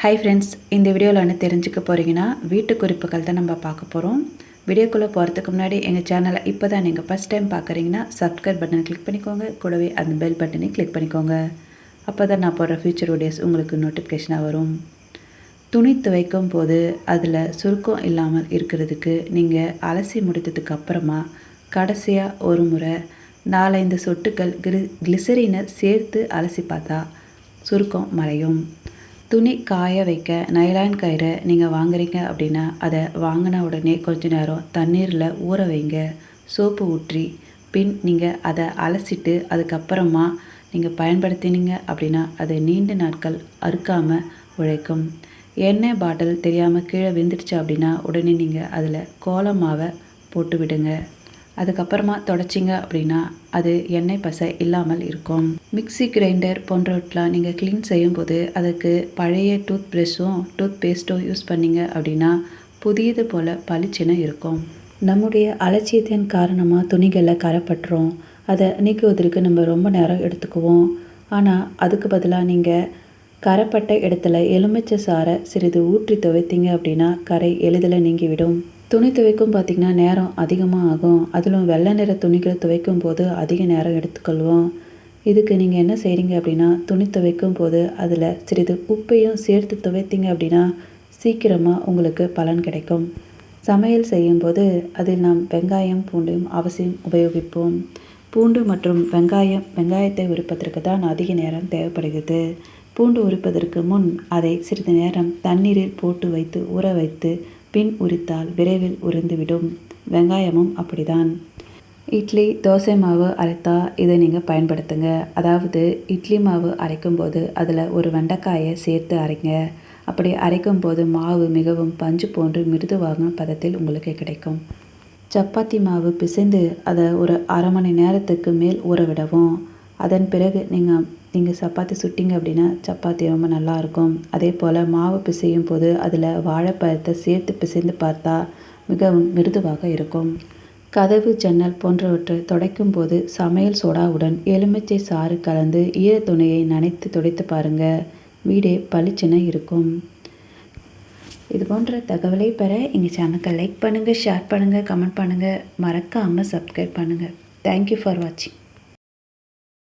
Hi friends இந்த வீடியோவில் என்ன தெரிஞ்சுக்க போகிறீங்கன்னா வீட்டு குறிப்புகள் தான் நம்ம பார்க்க போகிறோம் வீடியோக்குள்ளே போகிறதுக்கு முன்னாடி எங்கள் சேனலை இப்போ தான் நீங்கள் ஃபஸ்ட் டைம் பார்க்குறீங்கன்னா சப்ஸ்கிரைப் பட்டனை கிளிக் பண்ணிக்கோங்க. கூடவே அந்த பெல் பட்டனை கிளிக் பண்ணிக்கோங்க. அப்போ தான் நான் போடுற ஃபியூச்சர் வீடியோஸ் உங்களுக்கு நோட்டிஃபிகேஷனாக வரும். துணி துவைக்கும் போது அதில் சுருக்கம் இல்லாமல் இருக்கிறதுக்கு நீங்கள் அலசி முடித்ததுக்கு அப்புறமா கடைசியாக ஒரு முறை நாலஞ்சு சொட்டுக்கள் கிரி கிளிசரினை சேர்த்து அலசி பார்த்தா சுருக்கம் மறையும். துணி காய வைக்க நைலான் கயிறை நீங்கள் வாங்குறீங்க அப்படின்னா அதை வாங்கின உடனே கொஞ்ச நேரம் தண்ணீரில் ஊற வைங்க. சோப்பு ஊற்றி பின் நீங்கள் அதை அலசிட்டு அதுக்கப்புறமா நீங்கள் பயன்படுத்தினீங்க அப்படின்னா அது நீண்ட நாட்கள் அறுக்காமல் உழைக்கும். எண்ணெய் பாட்டில் தெரியாமல் கீழே விழுந்துடுச்சு அப்படின்னா உடனே நீங்கள் அதில் கோலமாவை போட்டு விடுங்க அதுக்கப்புறமா தொடச்சிங்க அப்படின்னா அது எண்ணெய் பசை இல்லாமல் இருக்கும். மிக்ஸி கிரைண்டர் போன்றவற்றெலாம் நீங்கள் க்ளீன் செய்யும்போது அதுக்கு பழைய டூத் ப்ரஷ்ஷும் டூத் பேஸ்ட்டும் யூஸ் பண்ணீங்க அப்படின்னா புதியது போல் பளிச்சின இருக்கும். நம்முடைய அலட்சியத்தின் காரணமாக துணிகளில் கரைப்பட்டுரும். அதை நீக்குவதற்கு நம்ம ரொம்ப நேரம் எடுத்துக்குவோம். ஆனால் அதுக்கு பதிலாக நீங்கள் கரைப்பட்ட இடத்துல எலுமிச்சை சாறை சிறிது ஊற்றி துவைத்தீங்க அப்படின்னா கரை எளிதில் நீங்கிவிடும். துணி துவைக்கும் பார்த்திங்கன்னா நேரம் அதிகமாக ஆகும். அதிலும் வெள்ளை நிற துணிகளை துவைக்கும் போது அதிக நேரம் எடுத்துக்கொள்வோம். இதுக்கு நீங்கள் என்ன செய்கிறீங்க அப்படின்னா துணி துவைக்கும் போது அதில் சிறிது உப்பையும் சேர்த்து துவைத்தீங்க அப்படின்னா சீக்கிரமாக உங்களுக்கு பலன் கிடைக்கும். சமையல் செய்யும்போது அதில் நாம் வெங்காயம் பூண்டையும் அவசியம் உபயோகிப்போம். பூண்டு மற்றும் வெங்காயம் வெங்காயத்தை உரிப்பதற்கு தான் அதிக நேரம் தேவைப்படுகிறது. பூண்டு உரிப்பதற்கு முன் அதை சிறிது நேரம் தண்ணீரில் போட்டு வைத்து ஊற வைத்து பின் உரித்தால் விரைவில் உறிந்துவிடும். வெங்காயமும் அப்படிதான் இட்லி தோசை மாவு அரைத்தா இதை நீங்கள் பயன்படுத்துங்க. அதாவது இட்லி மாவு அரைக்கும்போது அதில் ஒரு வெண்டைக்காயை சேர்த்து அரைங்க. அப்படி அரைக்கும் போது மாவு மிகவும் பஞ்சு போன்று மிருதுவாகும் பதத்தில் உங்களுக்கு கிடைக்கும். சப்பாத்தி மாவு பிசைந்து அதை ஒரு அரை மணி நேரத்துக்கு மேல் ஊற விடவும். அதன் பிறகு நீங்கள் நீங்கள் சப்பாத்தி சுட்டிங்க அப்படின்னா சப்பாத்தி ரொம்ப நல்லாயிருக்கும். அதே போல் மாவு பிசையும் போது அதில் வாழைப்பழத்தை சேர்த்து பிசைந்து பார்த்தா மிகவும் மிருதுவாக இருக்கும். கதவு ஜன்னல் போன்றவற்றை துடைக்கும் போது சமையல் சோடாவுடன் எலுமிச்சை சாறு கலந்து ஈரத்துணையை நனைத்து துடைத்து பாருங்கள் வீடே பளிச்சென இருக்கும். இது போன்ற தகவலை பெற எங்கள் சேனலுக்கு லைக் பண்ணுங்கள் ஷேர் பண்ணுங்கள் கமெண்ட் பண்ணுங்கள் மறக்காமல் சப்ஸ்கிரைப் பண்ணுங்கள் தேங்க்யூ ஃபார் வாட்சிங்